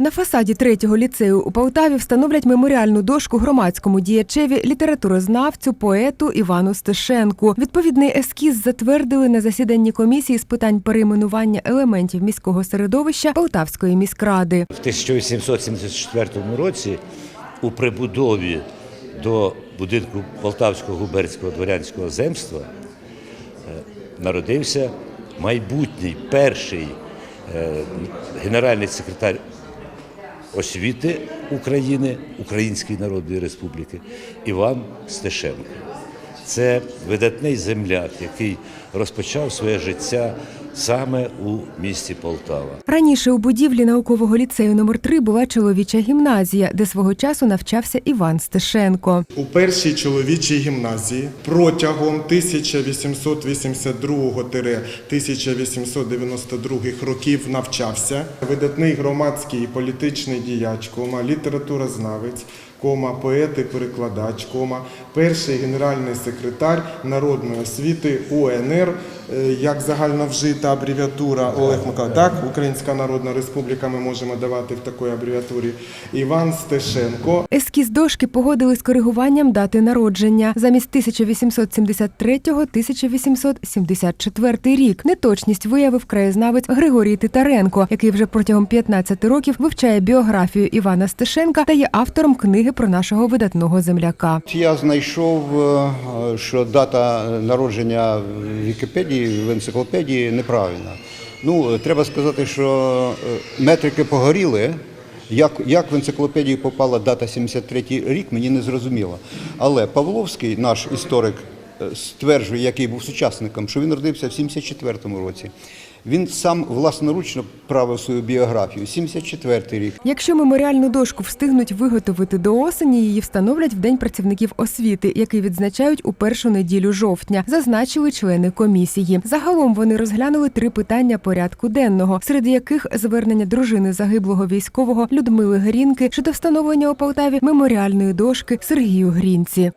На фасаді третього ліцею у Полтаві встановлять меморіальну дошку громадському діячеві, літературознавцю, поету Івану Стешенку. Відповідний ескіз затвердили на засіданні комісії з питань перейменування елементів міського середовища Полтавської міськради. В 1874 році у прибудові до будинку Полтавського губернського дворянського земства е, народився майбутній перший е, генеральний секретар освіти України Української Народної Республіки Іван Стешенко. Це видатний земляк, який розпочав своє життя саме у місті Полтава. Раніше у будівлі наукового ліцею номер 3 була чоловіча гімназія, де свого часу навчався Іван Стешенко. У першій чоловічій гімназії протягом 1882-1892 років навчався видатний громадський і політичний діяч, кома, літературознавець, кома, поет і перекладач, кома, перший генеральний секретар народної освіти УНР, як загальновжита абревіатура Олег Миколаївич, так, Українська Народна Республіка ми можемо давати в такій абревіатурі, Іван Стешенко, Ескіз дошки погодили з коригуванням дати народження замість 1873-1874 рік. Неточність виявив краєзнавець Григорій Титаренко, який вже протягом 15 років вивчає біографію Івана Стешенка та є автором книги про нашого видатного земляка. Я знайшов, е, що дата народження в Вікіпедії, в енциклопедії неправильна. Ну, треба сказати, що е, метрики погоріли. Як, як в енциклопедії попала дата 73 рік, мені не зрозуміло. Але Павловський, наш історик, е, стверджує, який був сучасником, що він родився в 74-му році. Він сам власноручно правив свою біографію. 74-й рік. Якщо меморіальну дошку встигнуть виготовити до осені, її встановлять в День працівників освіти, який відзначають у першу неділю жовтня, зазначили члени комісії. Загалом вони розглянули три питання порядку денного, серед яких звернення дружини загиблого військового Людмили Грінки щодо встановлення у Полтаві меморіальної дошки Сергію Грінці.